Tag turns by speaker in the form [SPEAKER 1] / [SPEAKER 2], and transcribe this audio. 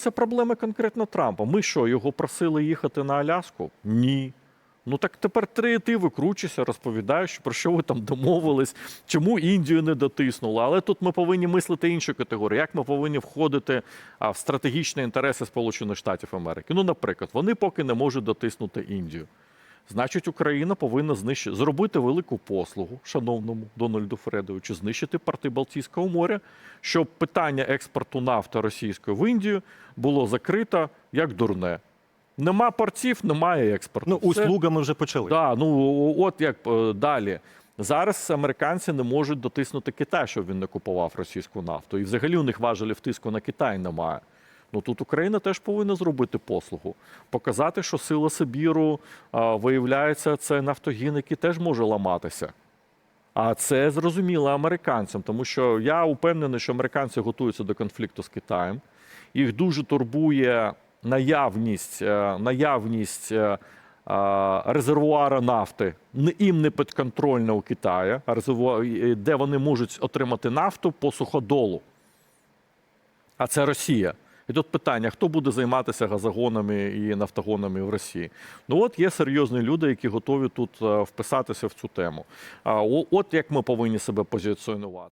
[SPEAKER 1] Це проблема конкретно Трампа. Ми що, його просили їхати на Аляску? Ні. Ну так тепер три ти викручуйся, розповідаєш, про що ви там домовились, чому Індію не дотиснули. Але тут ми повинні мислити іншу категорію. Як ми повинні входити в стратегічні інтереси Сполучених Штатів Америки? Ну, наприклад, вони поки не можуть дотиснути Індію. Значить, Україна повинна знищити зробити велику послугу шановному Дональду Фредовичу, знищити порти Балтійського моря, щоб питання експорту нафти російської в Індію було закрито як дурне. Нема портів, немає експорту.
[SPEAKER 2] Ну, услугами вже почали.
[SPEAKER 1] Да, ну от як е, далі. Зараз американці не можуть дотиснути Китай, щоб він не купував російську нафту. І взагалі у них важелів тиску на Китай немає. Ну тут Україна теж повинна зробити послугу, показати, що сила Сибіру виявляється, це нафтогін, який теж може ламатися. А це зрозуміло американцям, тому що я упевнений, що американці готуються до конфлікту з Китаєм. Їх дуже турбує наявність, е, наявність е, резервуара нафти їм не підконтрольна у Китаї, де вони можуть отримати нафту по суходолу. А це Росія. І тут питання: хто буде займатися газогонами і нафтогонами в Росії? Ну от є серйозні люди, які готові тут е, вписатися в цю тему. От як ми повинні себе позиціонувати.